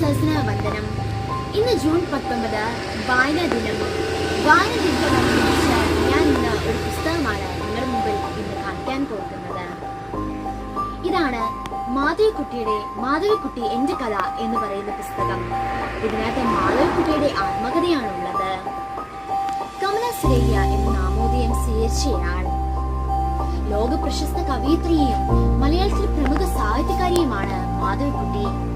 സഹസ്ര വന്ദനം ഇന്ന് ജൂൺ പത്തൊമ്പത് വായനാ ദിനം. വായന ദിനത്തോടനുബന്ധിച്ച് ഞാൻ ഇന്ന് ഒരു പുസ്തകമാണ് നിങ്ങളുടെ മുമ്പിൽ ഇന്ന് കാണിക്കാൻ പോകുന്നത്. ഇതാണ് മാധവിക്കുട്ടിയുടെ മാധവിക്കുട്ടി എന്റെ കഥ എന്ന് പറയുന്ന പുസ്തകം. ഇതിനകത്ത് മാധവിക്കുട്ടിയുടെ ആത്മകഥയാണുള്ളത്. കമല സുരയ്യ എന്ന നാമോദയം സ്വീകരിച്ചയാണ് ലോക പ്രശസ്ത കവയിത്രിയും മലയാളത്തിലെ പ്രമുഖ സാഹിത്യകാരിയുമാണ് മാധവിക്കുട്ടി.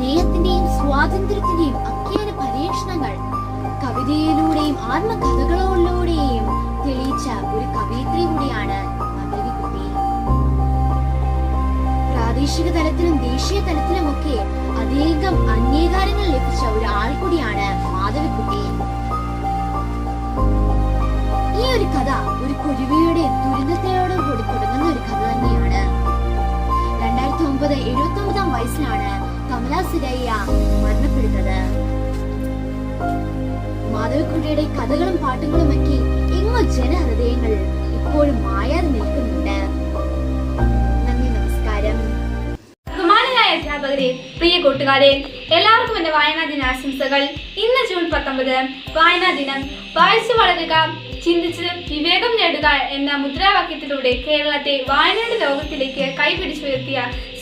സ്നേഹത്തിന്റെയും സ്വാതന്ത്ര്യത്തിന്റെയും അഖ്യാന പരീക്ഷണങ്ങൾ കവിതയിലൂടെയും ആത്മകഥകളിലൂടെയും തെളിയിച്ച ഒരു കവയിത്രി കൂടിയാണ് പ്രാദേശിക തലത്തിലും ദേശീയ തലത്തിലുമൊക്കെ അനേകം അംഗീകാരങ്ങൾ ലഭിച്ച ഒരു ആൾ കൂടിയാണ് മാധവിക്കുട്ടി ഈ ഒരു കഥ ഒരു കുരുവിയുടെ ദുരിതത്തോട് കൂടി തുടങ്ങുന്ന ഒരു കഥ തന്നെയാണ്. രണ്ടായിരത്തി ഒമ്പത് എഴുപത്തി ഒമ്പതാം വയസ്സിലാണ് കമല സുരയ്യ മരണപ്പെടുന്നത് മാധവിക്കുട്ടിയുടെ കഥകളും പാട്ടുകളും ഒക്കെ എങ്ങോ ജനഹൃദയങ്ങൾ ഇപ്പോഴും മായാതെ നിൽക്കുന്നുണ്ട്. നന്ദി നമസ്കാരം. ബഹുമാനരായ അധ്യാപകരെ പ്രിയ കൂട്ടുകാരെ എല്ലാവർക്കും എന്റെ വായനാ ദിനാശംസകൾ ഇന്ന് ജൂൺ പത്തൊമ്പത്. വായനാ ദിനം. വായിച്ചു വളരുക ചിന്തിച്ച് വിവേകം നേടുക എന്ന മുദ്രാവാക്യത്തിലൂടെ കേരളത്തെ വായനയുടെ ലോകത്തിലേക്ക് കൈപിടിച്ചുയർത്തിയ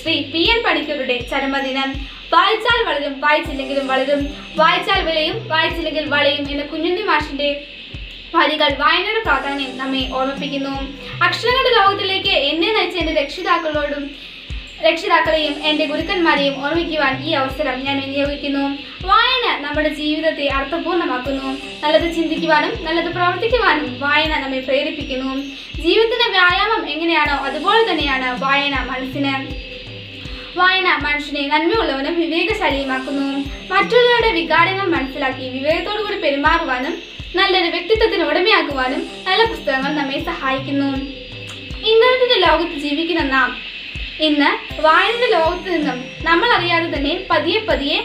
ശ്രീ പി എൻ പണിക്കരുടെ ചരമദിനം. വായിച്ചാൽ വളരും വായിച്ചില്ലെങ്കിലും വളരും. വായിച്ചാൽ വിലയും വായിച്ചില്ലെങ്കിൽ വളയും എന്ന കുഞ്ഞുണ്ണി മാഷിന്റെ വരികൾ വായനയുടെ പ്രാധാന്യം നമ്മെ ഓർമ്മിപ്പിക്കുന്നു. അക്ഷരങ്ങളുടെ ലോകത്തിലേക്ക് എന്നെ നയിച്ച എന്റെ രക്ഷിതാക്കളോടും രക്ഷിതാക്കളെയും എന്റെ ഗുരുക്കന്മാരെയും ഓർമ്മിക്കുവാൻ ഈ അവസരം ഞാൻ വിനിയോഗിക്കുന്നു. വായന നമ്മുടെ ജീവിതത്തെ അർത്ഥപൂർണമാക്കുന്നു നല്ലത് ചിന്തിക്കുവാനും നല്ലത് പ്രവർത്തിക്കുവാനും വായന നമ്മെ പ്രേരിപ്പിക്കുന്നു. ജീവിതത്തിന്റെ വ്യായാമം എങ്ങനെയാണോ അതുപോലെ തന്നെയാണ് വായന മനസ്സിന്. വായന മനുഷ്യനെ നന്മയുള്ളവനും വിവേകശാലിയുമാക്കുന്നു. മറ്റുള്ളവരുടെ വികാരങ്ങൾ മനസ്സിലാക്കി വിവേകത്തോടു കൂടി പെരുമാറുവാനും നല്ലൊരു വ്യക്തിത്വത്തിന് ഉടമയാക്കുവാനും നല്ല പുസ്തകങ്ങൾ നമ്മെ സഹായിക്കുന്നു. ഇന്റർനെറ്റിന്റെ ലോകത്ത് ജീവിക്കുന്ന നാം ഇന്ന് വായനയുടെ ലോകത്ത് നിന്നും നമ്മൾ അറിയാതെ തന്നെ പതിയെ പതിയെ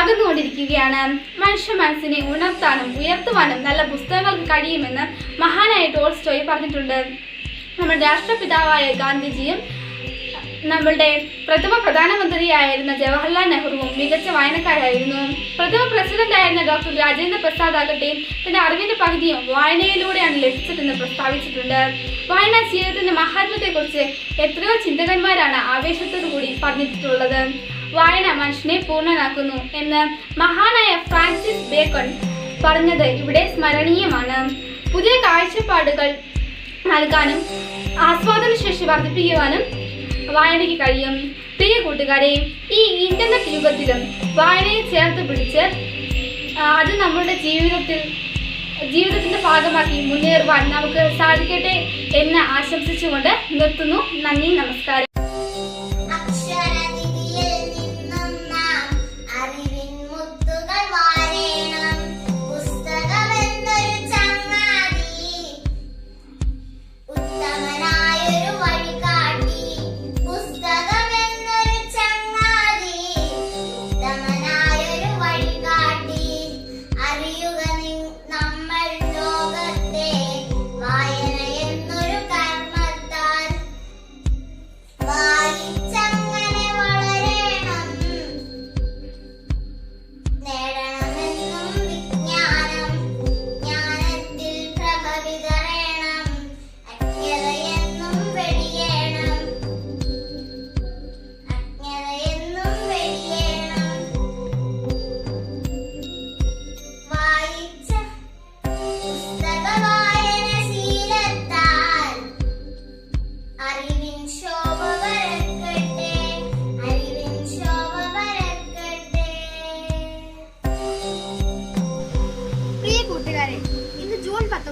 അകന്നുകൊണ്ടിരിക്കുകയാണ്. മനുഷ്യ മനസ്സിനെ ഉണർത്താനും ഉയർത്തുവാനും നല്ല പുസ്തകങ്ങൾക്ക് കഴിയുമെന്ന് മഹാനായ ടോൾസ്റ്റോയ് പറഞ്ഞിട്ടുണ്ട്. നമ്മുടെ രാഷ്ട്രപിതാവായ ഗാന്ധിജിയും നമ്മളുടെ പ്രഥമ പ്രധാനമന്ത്രിയായിരുന്ന ജവഹർലാൽ നെഹ്റുവും മികച്ച വായനക്കാരായിരുന്നു. പ്രഥമ പ്രസിഡന്റ് ആയിരുന്ന ഡോക്ടർ രാജേന്ദ്ര പ്രസാദ് ആകട്ടെ തന്റെ അറിവിന്റെ പകുതിയും വായനയിലൂടെയാണ് ലഭിച്ചതെന്ന് പ്രസ്താവിച്ചിട്ടുണ്ട്. വായനാ ജീവിതത്തിന്റെ മഹാത്മ്യത്തെക്കുറിച്ച് എത്രയോ ചിന്തകന്മാരാണ് ആവേശത്തോടു കൂടി പറഞ്ഞിട്ടുള്ളത്. വായന മനുഷ്യനെ പൂർണനാക്കുന്നു എന്ന് മഹാനായ ഫ്രാൻസിസ് ബേക്കൺ പറഞ്ഞത് ഇവിടെ സ്മരണീയമാണ്. പുതിയ കാഴ്ചപ്പാടുകൾ നൽകാനും ആസ്വാദന ശേഷി വർദ്ധിപ്പിക്കുവാനും വായനയ്ക്ക് കഴിയും. പ്രിയ കൂട്ടുകാരെ ഈ ഇന്റർനെറ്റ് യുഗത്തിലും വായനയെ ചേർത്ത് പിടിച്ച് അത് നമ്മുടെ ജീവിതത്തിൽ ജീവിതത്തിന്റെ ഭാഗമാക്കി മുന്നേറുവാൻ നമുക്ക് സാധിക്കട്ടെ എന്ന് ആശംസിച്ചുകൊണ്ട് നിർത്തുന്നു. നന്ദി നമസ്കാരം.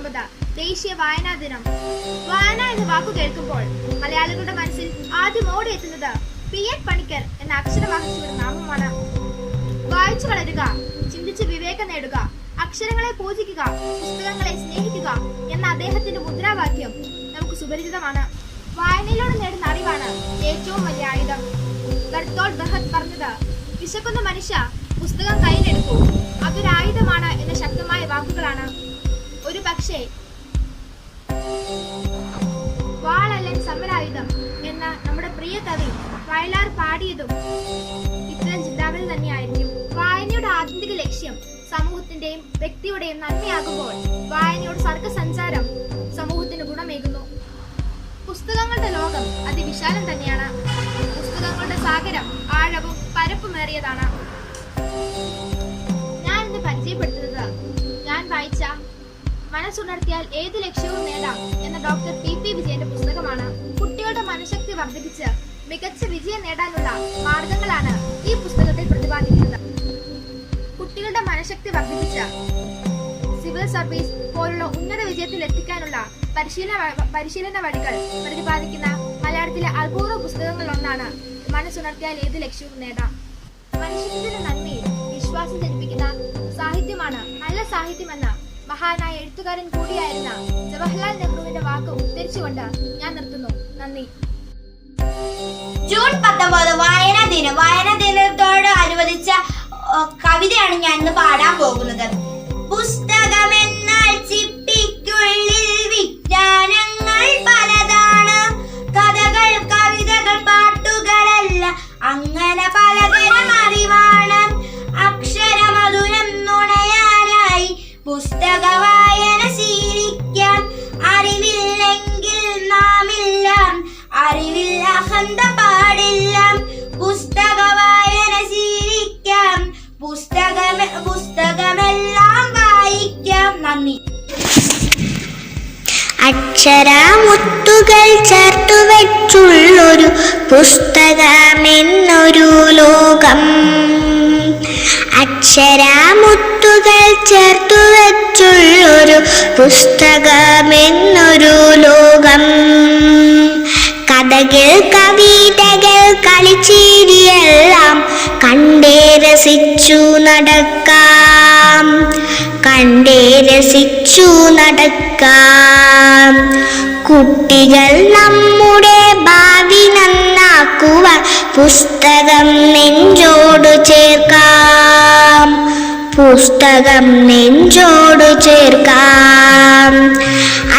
പത്തൊമ്പത് ദേശീയ വായനാ ദിനം. വായന എന്ന വാക്കു കേൾക്കുമ്പോൾ മലയാളികളുടെ മനസ്സിൽ ആദ്യം ഓടിയെത്തുന്നത് പി എൻ പണിക്കർ എന്ന അക്ഷരവാഹകരുടെ നാമമാണ്. വായിച്ചു വളരുക ചിന്തിച്ച് വിവേകം നേടുക അക്ഷരങ്ങളെ പൂജിക്കുക പുസ്തകങ്ങളെ സ്നേഹിക്കുക എന്ന അദ്ദേഹത്തിന്റെ മുദ്രാവാക്യം നമുക്ക് സുപരിചിതമാണ്. വായനയിലൂടെ നേടുന്ന അറിവാണ് ഏറ്റവും വലിയ ആയുധം. ബർത്തോൾ ബഹത് പറഞ്ഞത് വിശക്കുന്ന മനുഷ്യ പുസ്തകം കയ്യിലെടുക്കൂ അതൊരായുധമാണ് എന്ന ശക്തമായ വാക്കുകളാണ് ഒരു പക്ഷേ. വാളല്ലൻ സമരായുധം എന്ന നമ്മുടെ പ്രിയ കവി വയലാർ പാടിയതും ഇത്തരം നല്ലത് തന്നെയായിരിക്കും. വായനയുടെ ആത്യന്തിക ലക്ഷ്യം സമൂഹത്തിന്റെയും വ്യക്തിയുടെയും നന്മയാകുമ്പോൾ വായനയുടെ സർഗസഞ്ചാരം സമൂഹത്തിന് ഗുണമേകുന്നു. പുസ്തകങ്ങളുടെ ലോകം അതിവിശാലം തന്നെയാണ്. പുസ്തകങ്ങളുടെ സാഗരം ആഴവും പരപ്പുമേറിയതാണ്. ഞാൻ ഇന്ന് പരിചയപ്പെടുത്തുന്നത് ഞാൻ വായിച്ച മനസ്സുണർത്തിയാൽ ഏത് ലക്ഷ്യവും നേടാം എന്ന ഡോക്ടർ പി പി വിജയന്റെ പുസ്തകമാണ്. കുട്ടികളുടെ മനഃശക്തി വർദ്ധിപ്പിച്ച് മികച്ച വിജയം നേടാനുള്ള മാർഗങ്ങളാണ് ഈ പുസ്തകത്തിൽ പ്രതിപാദിക്കുന്നത്. കുട്ടികളുടെ മനഃശക്തി വർദ്ധിപ്പിച്ച് സിവിൽ സർവീസ് പോലുള്ള ഉന്നത വിജയത്തിൽ എത്തിക്കാനുള്ള പരിശീലന പരിശീലന വഴികൾ പ്രതിപാദിക്കുന്ന മലയാളത്തിലെ അപൂർവ പുസ്തകങ്ങളിലൊന്നാണ് മനസ്സുണർത്തിയാൽ ഏത് ലക്ഷ്യവും നേടാം. മനുഷ്യത്തിന്റെ നന്മയിൽ വിശ്വാസം ജനിപ്പിക്കുന്ന സാഹിത്യമാണ് നല്ല സാഹിത്യമെന്ന മഹാനായ എഴുത്തുകാരൻ കൂടിയായിരുന്ന ജവഹർലാൽ നെഹ്റുവിന്റെ വാക്ക് ഉദ്ധരിച്ചുകൊണ്ട് ഞാൻ നിർത്തുന്നു. നന്ദി. ജൂൺ പത്തൊമ്പത് വായനാ ദിനം. വായനാ ദിനത്തോട് അനുവദിച്ച കവിതയാണ് ഞാൻ ഇന്ന് പാടാൻ പോകുന്നത്. പുസ്തകമെന്നാൽ ചിപ്പിക്കുള്ളിൽ വിജ്ഞാനങ്ങൾ പലതാണ്. കഥകൾ കവിതകൾ പാട്ടുകളല്ല. അങ്ങനെ പലതരം അറിവാണ് പുസ്തക വായന ശീലിക്കാം അറിവില്ലെങ്കിൽ നാമില്ല അറിവിൽ അഹന്ത പാടില്ല. പുസ്തക വായന ശീലിക്കാം പുസ്തകം പുസ്തകമെല്ലാം വായിക്കാം. നന്ദി. അക്ഷരമുത്തുകൾ ചേർത്തു പുസ്തകമെന്നൊരു ലോകം. അക്ഷരമുത്തുകൾ ചേർത്തു വെച്ചുള്ളൊരു പുസ്തകമെന്നൊരു ലോകം. കഥകൾ കവിതകൾ കളിച്ചിരിയെല്ലാം കണ്ടേ രസിച്ചു നടക്കാം. കണ്ടേ രസിച്ചു നടക്കാം. കുട്ടികൾ നമ്മുടെ ഭാവി നന്നാക്കുവാൻ പുസ്തകം നെഞ്ചോട് ചേർക്കാം. പുസ്തകം നെഞ്ചോട് ചേർക്കാം.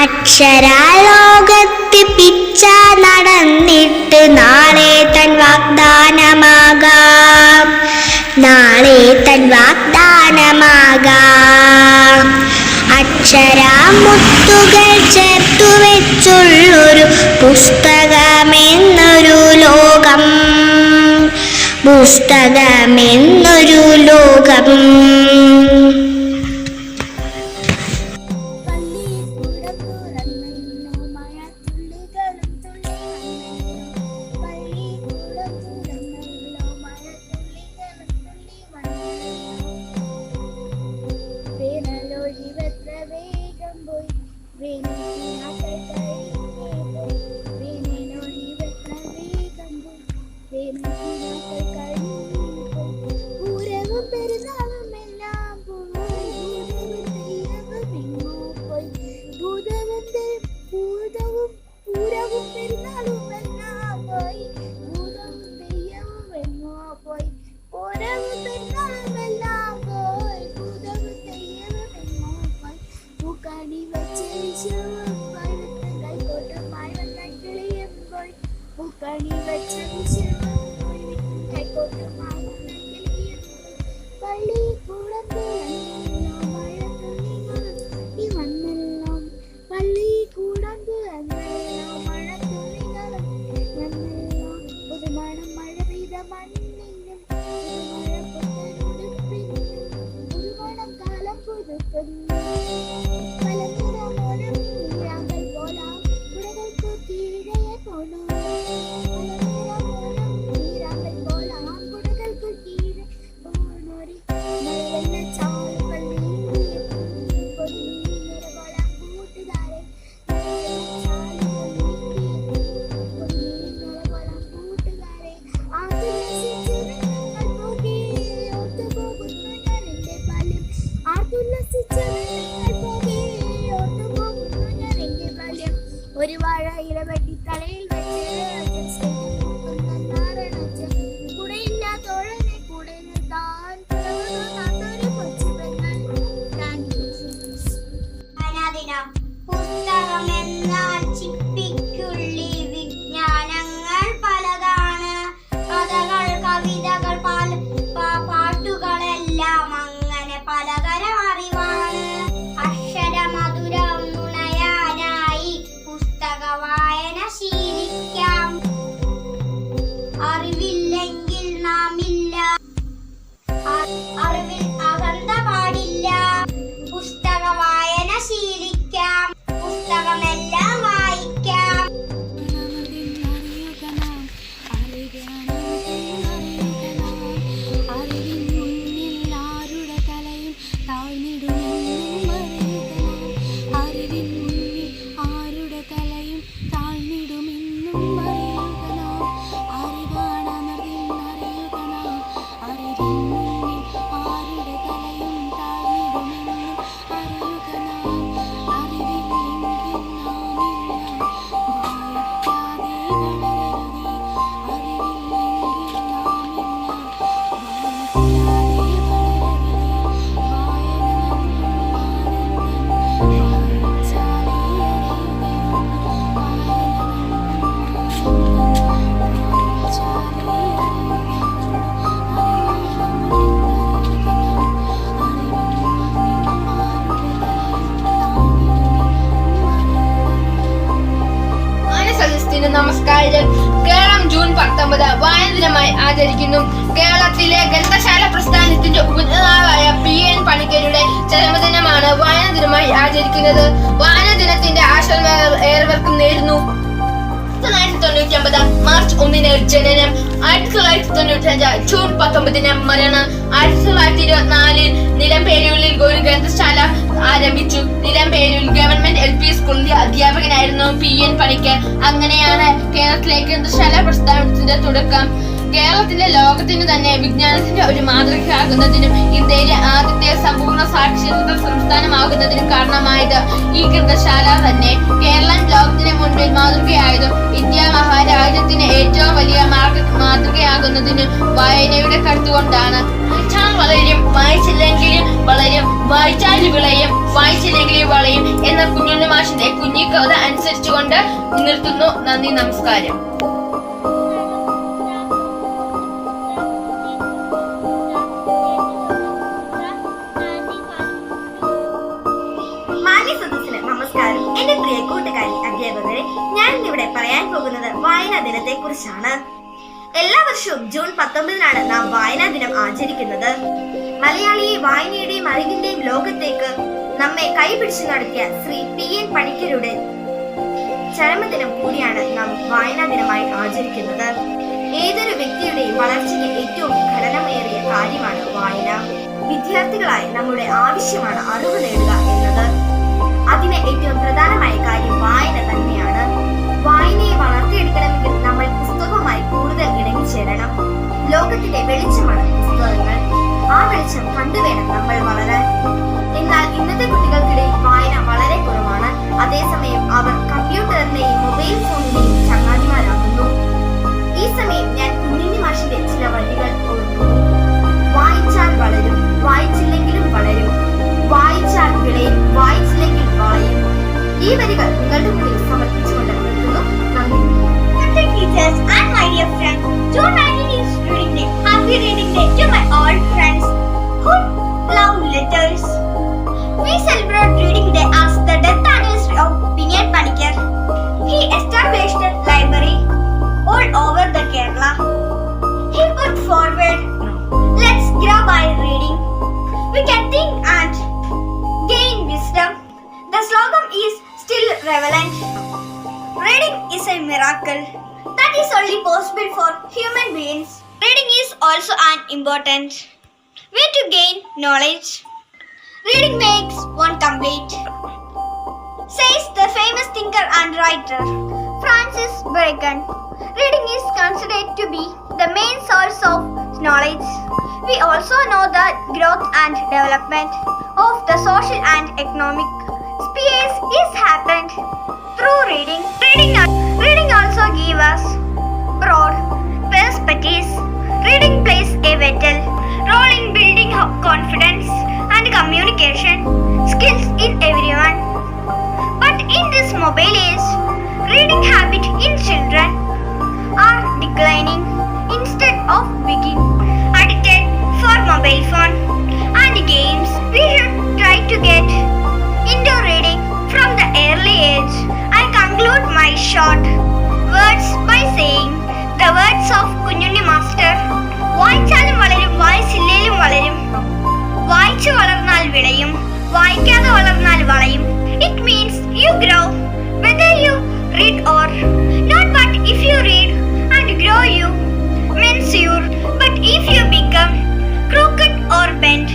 അക്ഷരാലോകത്ത് പിച്ച നടന്നിട്ട് നാളെ തൻ വാഗ്ദാനമാകാം. നാളെ തൻ വാഗ്ദാനമാകാം. അക്ഷരാമുത്തുകൾ ചേർത്തു വെച്ചുള്ളൊരു പുസ്തകമെന്നൊരു ലോകം. പുസ്തകമെന്നൊരു ലോകം. 好了。ജനനം ആയിരത്തി തൊള്ളായിരത്തി തൊണ്ണൂറ്റി അഞ്ച് ജൂൺ പത്തൊമ്പതിന് മരണം ആയിരത്തി തൊള്ളായിരത്തി ഇരുപത്തിനാലിൽ നിലമ്പേരൂരിൽ ഒരു ഗ്രന്ഥശാല ആരംഭിച്ചു. നിലമ്പേരൂർ ഗവൺമെന്റ് എൽ പി സ്കൂളിന്റെ അധ്യാപകനായിരുന്നു പി എൻ പണിക്കർ. അങ്ങനെയാണ് കേരളത്തിലെ ഗ്രന്ഥശാല പ്രസ്ഥാനത്തിന്റെ തുടക്കം. കേരളത്തിന്റെ ലോകത്തിന് തന്നെ വിജ്ഞാനത്തിന്റെ ഒരു മാതൃകയാകുന്നതിനും ഇന്ത്യയിലെ ആദ്യത്തെ സമ്പൂർണ സാക്ഷരത സംസ്ഥാനമാകുന്നതിനും കാരണമായത് ഈ ഗ്രന്ഥശാല തന്നെ. കേരളം ലോകത്തിന് മുൻപിൽ മാതൃകയായതും ഇന്ത്യ മഹാരാജ്യത്തിന് ഏറ്റവും വലിയ മാർഗ മാതൃകയാകുന്നതിന് വായനയുടെ കരുത്തുകൊണ്ടാണ് വായിച്ചാൽ വളരും വായിച്ചില്ലെങ്കിലും വളരും വായിച്ചാൽ വിളയും വായിച്ചില്ലെങ്കിലും വളയും എന്ന കുഞ്ഞുണ്ണി മാഷിന്റെ കുഞ്ഞിക്കഥ അനുസരിച്ചുകൊണ്ട് നിർത്തുന്നു. നന്ദി നമസ്കാരം. എന്റെ പ്രിയ കൂട്ടുകാരി അധ്യാപകരെ ഞാൻ ഇവിടെ പറയാൻ പോകുന്നത് വായനാ ദിനത്തെ കുറിച്ചാണ് എല്ലാ വർഷവും ജൂൺ പത്തൊമ്പതിനാണ് നാം വായനാ ദിനം ആചരിക്കുന്നത്. മലയാളിയെ വായനയുടെയും അറിവിന്റെയും ലോകത്തേക്ക് നമ്മെ കൈപിടിച്ചു നടത്തിയ ശ്രീ പി എൻ പണിക്കരുടെ ചരമദിനം കൂടിയാണ് നാം വായനാ ദിനമായി ആചരിക്കുന്നത്. ഏതൊരു വ്യക്തിയുടെയും വളർച്ചയ്ക്ക് ഏറ്റവും ഘടനമേറിയ കാര്യമാണ് വായന. വിദ്യാർത്ഥികളായി നമ്മുടെ ആവശ്യമാണ് അറിവ് നേടുക എന്നത്. അതിന് ഏറ്റവും പ്രധാനമായ കാര്യം വായന തന്നെയാണ്. വായനയെ വളർത്തിയെടുക്കണമെങ്കിൽ നമ്മൾ പുസ്തകവുമായി കൂടുതൽ ഇണങ്ങിച്ചേരണം. ലോകത്തിന്റെ വെളിച്ചമാണ് പുസ്തകങ്ങൾ. ആ വെളിച്ചം കണ്ടുവേണം നമ്മൾ വളരാൻ. എന്നാൽ ഇന്നത്തെ കുട്ടികൾക്കിടയിൽ വായന വളരെ കുറവാണ്. അതേസമയം അവർ കമ്പ്യൂട്ടറിന്റെയും only possible for human beings. Reading is also an important way to gain knowledge. Reading makes one complete, says the famous thinker and writer Francis Bacon. Reading is considered to be the main source of knowledge. We also know the growth and development of the social and economic spheres is happened through reading. Reading, reading also give us broad perspectives. Reading plays a vital role in building confidence and communication skills in everyone. But in this mobile age, reading habit in children are declining instead of being addicted for mobile phone and games. We should try to get into reading from the early age. I conclude my short words by saying the words of Kunjunni master. വായിച്ചാലും വളരും വായിച്ചില്ലേലും വളരും. വായിച്ചു വളർന്നാൽ വിളയും വായിക്കാതെ വളർന്നാൽ വളയും. It means you grow whether you read or not but if you read and grow you means you. But if you become crooked or bent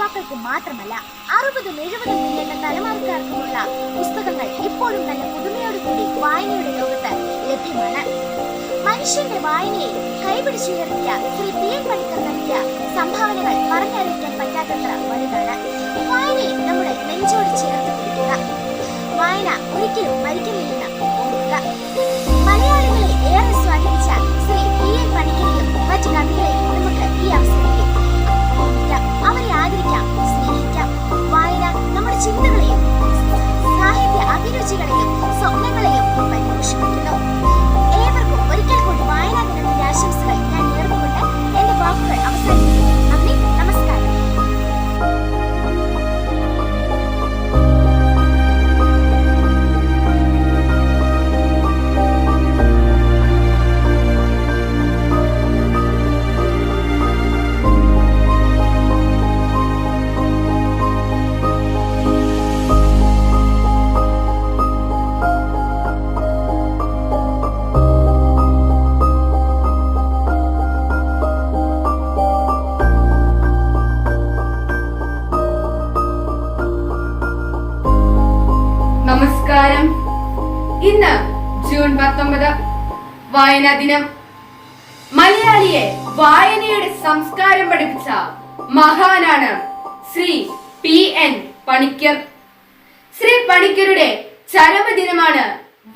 യുവാക്കൾക്കും മാത്രമല്ല അറുപതും എഴുപതും മില്യൺ തലമുറക്കാർക്കുമുള്ള പുസ്തകങ്ങൾ ഇപ്പോഴും തന്നെ പുതുമയോടുകൂടി വായനയുടെ ലോകത്ത് ലഭ്യമാണ്. മനുഷ്യന്റെ വായനയെ കൈപിടിച്ചുയർത്തിയ ശ്രീ പി എൻ പണിക്കർ നൽകിയ സംഭാവനകൾ പറഞ്ഞറിയിക്കാൻ പറ്റാത്തത്ര വലുതാണ്. വായനയെ നമ്മുടെ നെഞ്ചോട് ചേർത്ത് പിടിക്കുക. വായന ഒരിക്കലും മരിക്കുന്നില്ലെന്ന് ഓർക്കുക. മലയാളികളെ നമസ്കാരം ഇന്ന് ജൂൺ പത്തൊമ്പത് വായനാ ദിനം. മലയാളിയെ വായനയുടെ സംസ്കാരം പഠിപ്പിച്ച മഹാനാണ് ശ്രീ പി എൻ പണിക്കർ. ശ്രീ പണിക്കരുടെ ചരമദിനമാണ്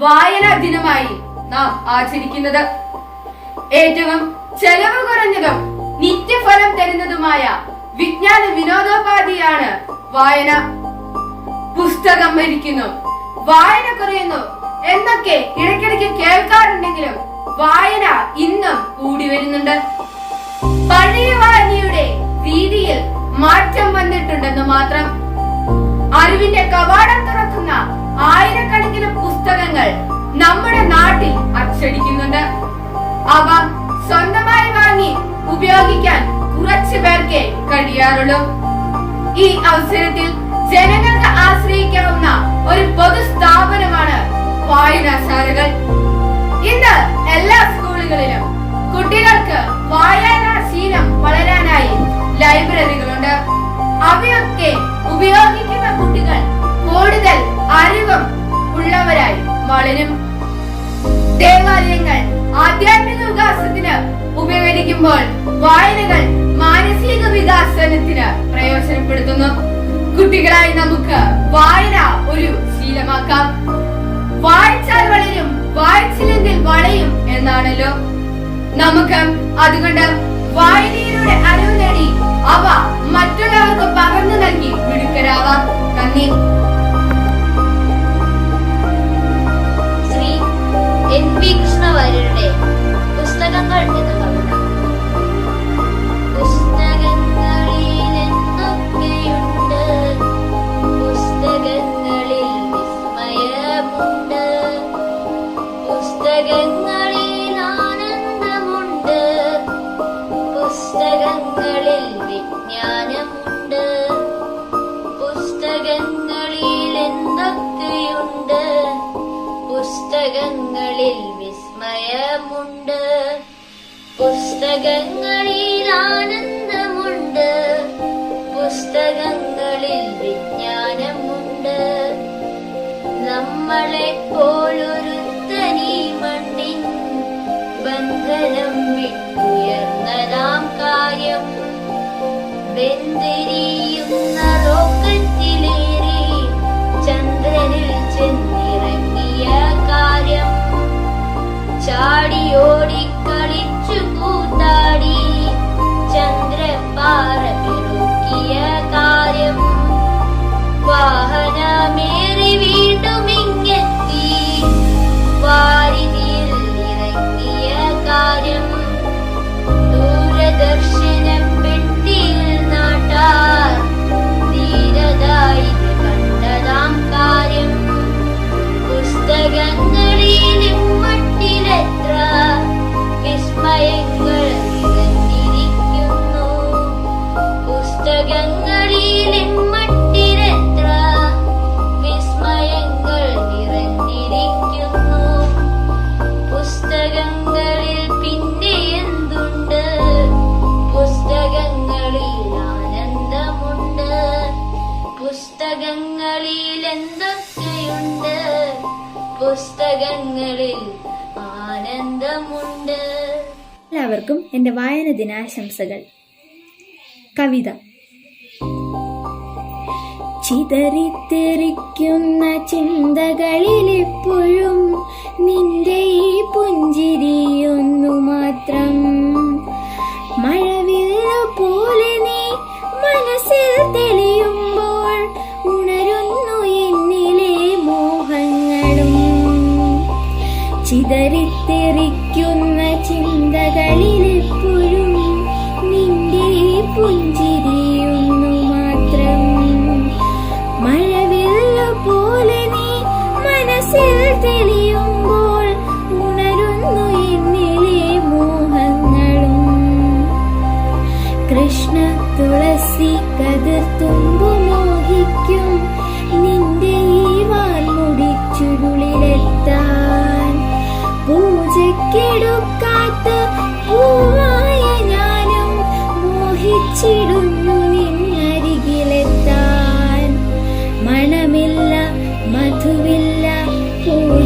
വായനാ ദിനമായി നാം ആചരിക്കുന്നത്. ഏറ്റവും ചെലവ് കുറഞ്ഞതും നിത്യഫലം തരുന്നതുമായ വിജ്ഞാന വിനോദോപാധിയാണ് വായന. പുസ്തകം മരിക്കുന്നു വായന കുറയുന്നു എന്നൊക്കെ ഇടയ്ക്കിടയ്ക്ക് കേൾക്കാറുണ്ടെങ്കിലും വായന ഇന്നും കൂടി വരുന്നുണ്ട്. പഴയ വായനയുടെ രീതിയിൽ മാറ്റം വന്നിട്ടുണ്ടെന്ന് മാത്രം. അറിവിന്റെ കവാടം തുറക്കുന്ന ആയിരക്കണക്കിന് പുസ്തകങ്ങൾ നമ്മുടെ നാട്ടിൽ അച്ചടിക്കുന്നുണ്ട്. അവ സ്വന്തമായി വാങ്ങി ഉപയോഗിക്കാൻ കുറച്ചു പേർക്കേ കഴിയാറുള്ളൂ. ഈ അവസരത്തിൽ ജനങ്ങൾക്ക് ആശ്രയിക്കാവുന്ന ഒരു പൊതു സ്ഥാപനമാണ് വായനാശാലകൾ. ഇന്ന് എല്ലാ സ്കൂളുകളിലും കുട്ടികൾക്ക് വായനാ ശീലം വളരാനായി ലൈബ്രറികളുണ്ട്. അവയൊക്കെ ഉപയോഗിക്കുന്ന കുട്ടികൾ കൂടുതൽ അറിവും ഉള്ളവരായി വളരും. ദേവാലയങ്ങൾ ആധ്യാത്മിക വികാസത്തിന് ഉപകരിക്കുമ്പോൾ വായനകൾ മാനസിക വികാസനത്തിന് പ്രയോജനപ്പെടുത്തുന്നു. കുട്ടികളായി നമുക്ക് വായന ഒരു ശീലമാക്കാം. വായിച്ചാൽ വളരും വായിച്ചില്ലെങ്കിൽ വളയും എന്നാണല്ലോ. നമുക്ക് അതുകൊണ്ട് വായനയിലൂടെ അറിവ് നമ്മളെ പോലൊരു തനി മണ്ണിൻ ബന്ധനം വിട്ടുയർന്നതാം കാര്യം. വെന്തിരിയുന്ന റോക്കറ്റിലേറി ചന്ദ്രനിൽ ചെന്നിറങ്ങിയ കാര്യം. ചാടിയോടി കളിച്ചു കൂത്താടി ചന്ദ്രപ്പാറ പെറുക്കിയ എല്ലാവർക്കും എന്റെ വായന ദിനാശംസകൾ. കവിത. ചിതറിത്തെറിക്കുന്ന ചിന്തകളിലെപ്പോഴും നിന്റെ ഈ പുഞ്ചിരിയൊന്നു മാത്രം. മഴവില്ല പോലെ നീ മനസ്സിൽ തെളിയുമ്പോൾ ഉണരുന്നു എന്നിലെ മോഹങ്ങളും. ചിതറിത്തെറിക്കുന്ന ചിന്ത പകലിലെപ്പോഴും നിന്റെ പുഞ്ചിരിയുന്നു മാത്രം. പോലെ നീ മനസ്സിൽ തെളിയുമ്പോൾ മോഹിക്കും നിന്റെ ഈ വാൽമുടി ചുരുളിലെത്താൻ. പൂജക്കിടും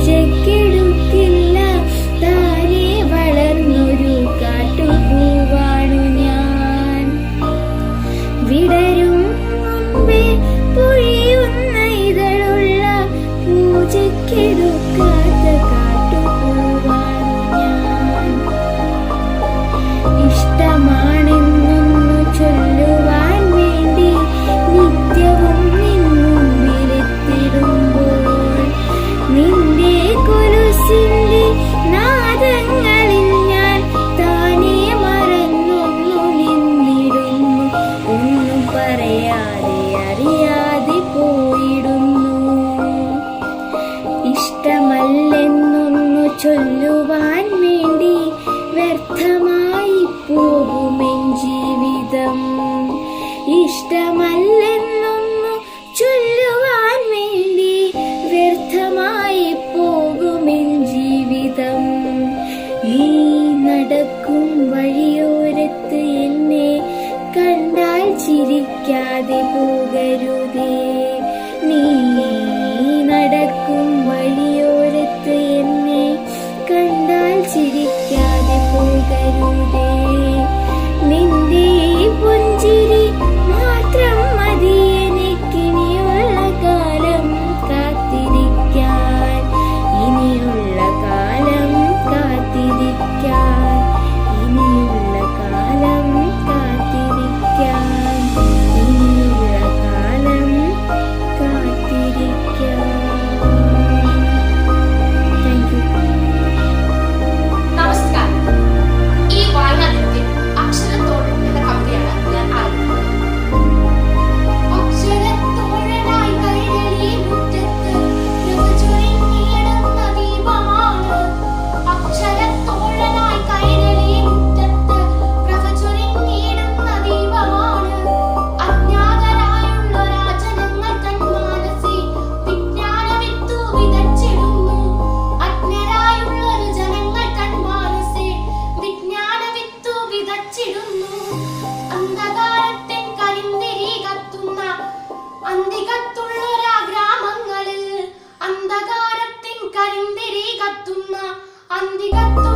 chick ഇഷ്ടമല്ലേ di gatto